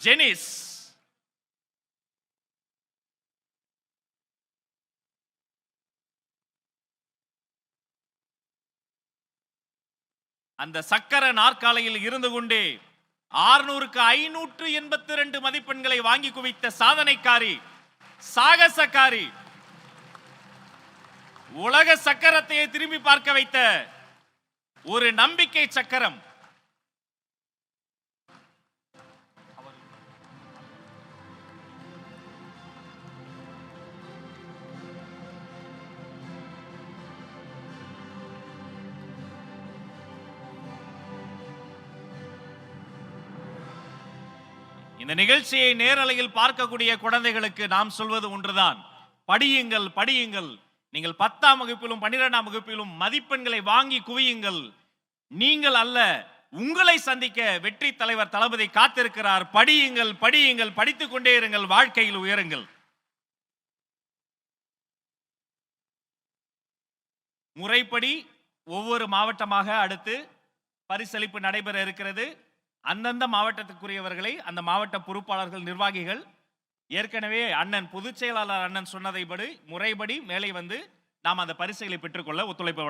ஜெனிஸ் அந்த சக்கர நாற்காலையில் இருந்து கொண்டே ஆறுநூறுக்கு ஐநூற்று எண்பத்தி ரெண்டு மதிப்பெண்களை வாங்கி குவித்த சாதனைக்காரி சாகசக்காரி உலக சக்கரத்தையே திரும்பி பார்க்க வைத்த ஒரு நம்பிக்கை சக்கரம். இந்த நிகழ்ச்சியை நேரலையில் பார்க்கக்கூடிய குழந்தைகளுக்கு நாம் சொல்வது ஒன்றுதான். படியுங்கள் படியுங்கள். நீங்கள் பத்தாம் வகுப்பிலும் பன்னிரெண்டாம் வகுப்பிலும் மதிப்பெண்களை வாங்கி குவியுங்கள். நீங்கள் அல்ல உங்களை சந்திக்க வெற்றி தலைவர் தளபதி காத்திருக்கிறார். படியுங்கள் படியுங்கள் படித்துக் கொண்டே இருங்கள் வாழ்க்கையில் உயருங்கள். முறைப்படி ஒவ்வொரு மாவட்டமாக அடுத்து பரிசளிப்பு நடைபெற இருக்கிறது. அந்தந்த மாவட்டத்துக்குரியவர்களை அந்த மாவட்ட பொறுப்பாளர்கள் நிர்வாகிகள் ஏற்கனவே அண்ணன் பொதுச் செயலாளர் அண்ணன் சொன்னதைபடி முறைப்படி மேலே வந்து நாம் அந்த பரிசுகளை பெற்றுக்கொள்ள ஒத்துழைப்பு